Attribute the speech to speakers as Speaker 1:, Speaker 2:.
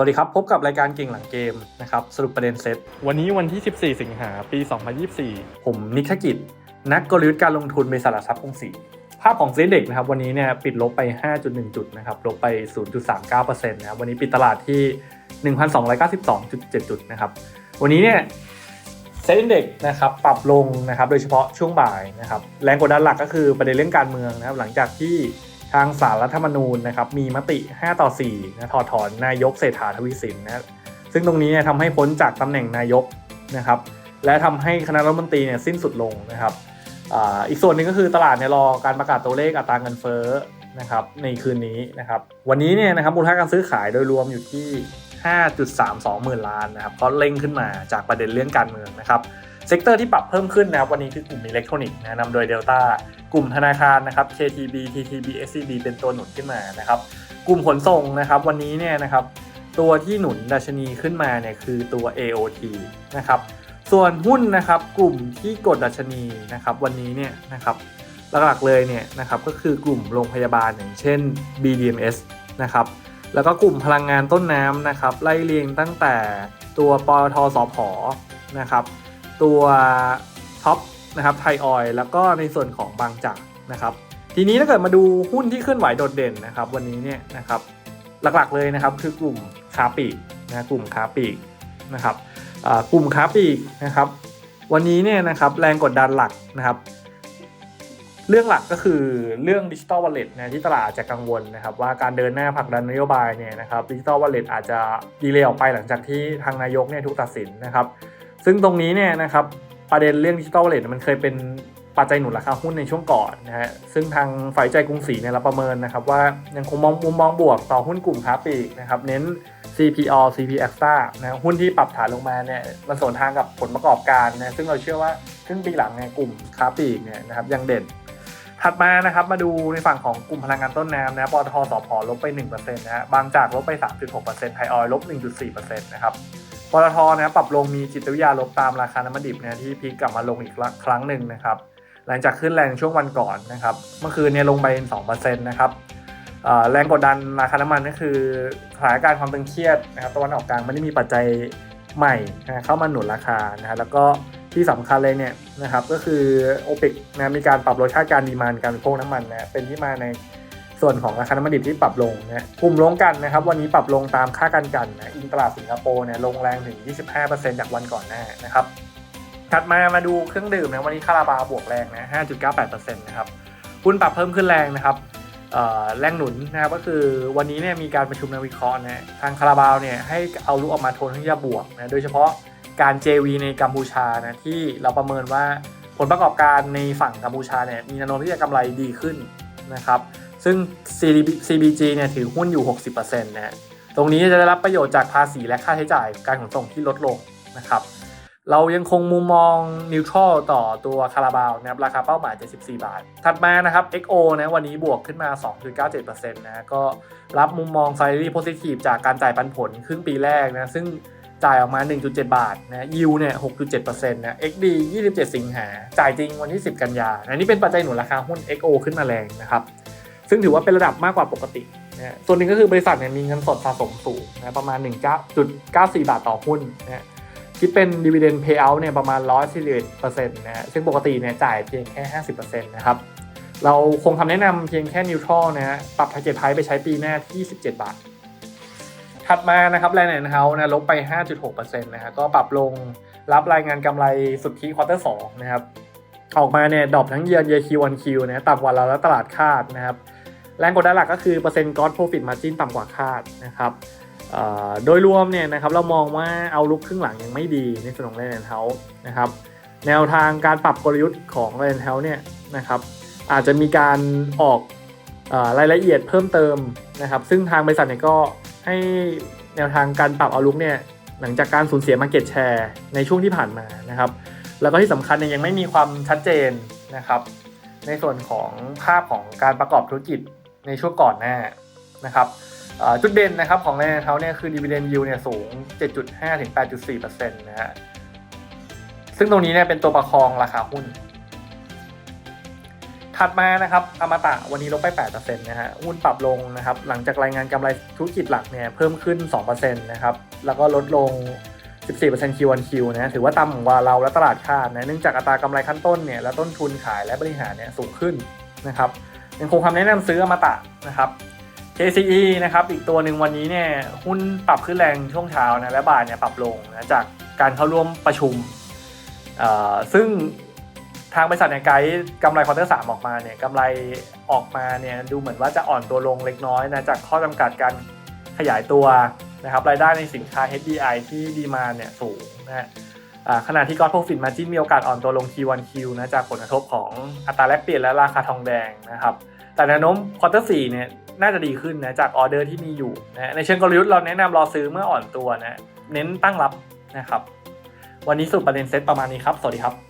Speaker 1: วัสดีครับ พบกับรายการเก่งหลังเกมนะครับสรุปประเด็นเซต
Speaker 2: วันนี้วันที่ 14 สิงหาปี 2024
Speaker 1: ผมนิกธกิจ นักกลยุทธ์การลงทุนบริษัทหลักทรัพย์กรุงศรีภาพของเซ็นเด็กนะครับวันนี้เนี่ยปิดลบไป 5.1 จุดนะครับลบไป 0.39%นะครับวันนี้ปิดตลาดที่ 1,292.7 จุดนะครับวันนี้เนี่ยเซ็นเด็กนะครับปรับลงนะครับโดยเฉพาะช่วงบ่ายนะครับแรงกดดันหลักก็คือประเด็นเรื่องการเมืองนะครับหลังจากที่ ทางสารรัฐธรรมนูญนะครับมีมติ 5 ต่อ4นะถอดถอนนายกเศรษฐาทวีสินนะซึ่งตรงนี้เนี่ยทำให้พ้นจากตำแหน่งนายกนะครับและทำให้คณะรัฐมนตรีเนี่ยสิ้นสุดลงนะครับอ,อีกส่วนหนึ่งก็คือตลาดเนี่ยรอการประกาศตัวเลขอัตราเงินเฟ้อนะครับในคืนนี้นะครับวันนี้เนี่ยนะครับมูลค่าการซื้อขายโดยรวมอยู่ที่ 5.32หมื่นล้านนะครับก็เร่งขึ้นมาจากประเด็นเรื่องการเมืองนะครับ เซกเตอร์ที่ปรับเพิ่มขึ้นนะครับวันนี้คือกลุ่มอิเล็กทรอนิกส์นะนำโดยเดลต้ากลุ่มธนาคารนะครับ KTB TTB SCB เป็นตัวหนุนขึ้นมานะครับกลุ่มขนส่งนะครับวันนี้เนี่ยนะครับตัวที่หนุนดัชนีขึ้นมาเนี่ยคือตัว AOT นะครับส่วนหุ้นนะครับกลุ่มที่กดดัชนีนะครับวันนี้เนี่ยนะครับหลักๆเลยเนี่ยนะครับก็คือกลุ่มโรงพยาบาลอย่างเช่น BDMS นะครับแล้วก็กลุ่มพลังงานต้นน้ำนะครับไล่เรียงตั้งแต่ตัวปตทสพนะครับ ตัวท็อปนะครับไทยออยแล้วก็ในส่วนของบางจากนะครับ ทีนี้ถ้าเกิดมาดูหุ้นที่เคลื่อนไหวโดดเด่นนะครับ วันนี้เนี่ยนะครับหลักๆเลยนะครับคือกลุ่มค้าปลีกนะกลุ่มค้าปลีกนะครับกลุ่มค้าปลีกนะครับ วันนี้เนี่ยนะครับแรงกดดันหลักนะครับ เรื่องหลักก็คือเรื่องดิจิ t a ลวอลเล็ตนะที่ตลาดอาจจะกังวลนะครับ ว่าการเดินหน้าผลักดันนโยบายเนี่ยนะครับดิจิ t a ลวอลเล็ตอาจจะดีเลย์ออกไปหลังจากที่ทางนายกเนี่ยถูกตัดสินนะครับ ซึ่งตรงนี้เนี่ยนะครับประเด็นเรื่องดิจิ t a ลวอลเล็ตมันเคยเป็นปัจจัยหนุนราคาหุ้นในช่วงก่อนนะฮะซึ่งทางฝ่ายใจกรุงศรีเนี่ยเราประเมินนะครับว่ายังคงมองมุมมองบวกต่อหุ้นกลุ่มค้าปลีกนะครับเน้น CPO CP Extra นะหุ้นที่ปรับฐานลงมาเนี่ยมันสวนทางกับผลประกอบการนะซึ่งเราเชื่อว่าครึ่งปีหลังเนี่ยกลุ่มค้าปลีกเนี่ยนะครับยังเด่น ถัดมานะครับมาดูในฝั่งของกลุ่มพลังงานต้นน้ำนะปตทสพลบไป1%นะฮะบางจากลบไป 3.6%ไทยออยลบ 1.4%นะครับ ปตทนะปรับลงมีจิตวิทยาลบตามราคาน้ำมันดิบนะที่พีคกลับมาลงอีกครั้งหนึ่งนะครับ หลังจากขึ้นแรงช่วงวันก่อนนะครับ เมื่อคืนเนี่ยลงไป2%นะครับแรงกดดันราคาน้ำมันก็คือสถานการณ์ความตึงเครียดนะครับตะวันออกกลางไม่ได้มีปัจจัยใหม่เข้ามาหนุนราคานะฮะแล้วก็ที่สำคัญเลยเนี่ยนะครับก็คือโอเปกนะมีการปรับลดค่าการดีมานการบริโภคน้ำมันนะเป็นที่มาใน ส่วนของราคาน้ำมันดิบที่ปรับลงนะกลุ่มลงกันนะครับ วันนี้ปรับลงตามค่ากันกันนะอินตลาสิงคโปร์เนี่ยลงแรงถึง 25%จากวันก่อนหน้านะครับถัดมามาดูเครื่องดื่มนะวันนี้คาราบาวบวกแรงนะ 5.98%นะครับหุ้นปรับเพิ่มขึ้นแรงนะครับเอ่อแรงหนุนนะครับก็คือวันนี้เนี่ยมีการประชุมนักวิเคราะห์นะทางคาราบาวเนี่ยให้เอาลุกออกมาโทนที่จะบวกนะโดยเฉพาะการ JV ในกัมพูชานะที่เราประเมินว่าผลประกอบการในฝั่งกัมพูชาเนี่ยมีแนวโน้มที่จะกำไรดีขึ้นนะครับ ซึ่ง CBG เนี่ยถือหุ้นอยู่ 60%นะฮะตรงนี้จะได้รับประโยชน์จากภาษีและค่าใช้จ่ายการขนส่งที่ลดลงนะครับเรายังคงมุมมองนิวทรัลต่อตัวคาราบาวนะครับราคาเป้าหมาย 74 บาท ถัดมานะครับ XO นะวันนี้บวกขึ้นมา 2.97%นะก็รับมุมมอง s ซ l a r y positive จากการจ่ายปันผลครึ่งปีแรกนะซึ่งจ่ายออกมา 1.7 บาทนะยิวเนี่ย 6.7%นะ XD 27 สิงหา จ่ายจริงวันที่ 10 กันยา อันนี้เป็นปัจจัยหนุนราคาหุ้น XO ขึ้นมาแรงนะครับ ซึ่งถือว่าเป็นระดับมากกว่าปกตินะส่วนหนึ่งก็คือบริษัทเนี่ยมีเงินสดสะสมสูงนะประมาณ 1.94 บาทต่อหุ้นนะคิดเป็น dividend payout เนี่ยประมาณ 141%นะฮะซึ่งปกติเนี่ยจ่ายเพียงแค่ 50%นะครับ เราคงคำแนะนำเพียงแค่ neutral นะฮะปรับ target price ไปใช้ปีหน้าที่ 17 บาท ถัดมานะครับแรงเนเฮาส์นะลบไป 5.6%นะฮะก็ปรับลงรับรายงานกำไรสุทธิควอเตอร์2นะครับ ออกมาเนี่ยดรอปทั้งเยียร์เยียคิววันคิวนะต่ำกว่าเราและตลาดคาดนะครับ แรงกดดันหลักก็คือเปอร์เซ็นต์ gross profit margin ต่ำกว่าคาดนะครับโดยรวมเนี่ยนะครับเรามองว่าเอาลุกครึ่งหลังยังไม่ดีในส่วนของ r รนเฮานะครับแนวทางการปรับกลยุทธ์ของ r รนเฮาเนี่ยนะครับอาจจะมีการออกอรายละเอียดเพิ่มเติมนะครับซึ่งทางบริษัทเนี่ยก็ให้แนวทางการปรับเอาลุกเนี่ยหลังจากการสูญเสีย Market Share ในช่วงที่ผ่านมานะครับแล้วก็ที่สำคัญเนี่ยยังไม่มีความชัดเจนนะครับในส่วนของภาพของการประกอบธุรกิจ ในช่วงก่อนหน้านะครับจุดเด่นนะครับของแรนเขาเนี่ยคือ dividend yield เนี่ยสูง 7.5ถึง8.4%นะฮะซึ่งตรงนี้เนี่ยเป็นตัวประคองราคาหุ้นถถัดมานะครับอมตะวันนี้ลบไป8%นะฮะหุ้นปรับลงนะครับ หลังจากรายงานกำไรธุรกิจหลักเนี่ยเพิ่มขึ้น2%นะครับ แล้วก็ลดลง 14% Q1Q นะถือว่าต่ำกว่าเราและตลาดคาดนะเนื่องจากอัตรากำไรขั้นต้นเนี่ยและต้นทุนขายและบริหารเนี่ยสูงขึ้นนะครับ ยังคงคำแนะนำซื้ออมตะนะครับ KCE นะครับอีกตัวหนึ่งวันนี้เนี่ยหุ้นปรับขึ้นแรงช่วงเช้านะและบ่ายเนี่ยปรับลงนะจากการเข้าร่วมประชุมอ่อซึ่งทางบริษัทเนี่ยไกด์กำไรควอเตอร์สามออกมาเนี่ยกำไรออกมาเนี่ยดูเหมือนว่าจะอ่อนตัวลงเล็กน้อยนะจากข้อจำกัดการขยายตัวนะครับรายได้ในสินค้า HDI ที่ดีมาเนี่ยสูงนะฮะ ขณะที่ Gross Profit Margin มีโอกาสอ่อนตัวลง Q1Q นะจากผลกระทบของอัตราแลกเปลี่ยนและราคาทองแดงนะครับแต่แนวโน้มควอเตอร์สี่เนี่ยน่าจะดีขึ้นนะจากออเดอร์ที่มีอยู่นะในเชิงกลยุทธ์เราแนะนำรอซื้อเมื่ออ่อนตัวนะเน้นตั้งรับนะครับ วันนี้สุดประเด็นเซตประมาณนี้ครับ สวัสดีครับ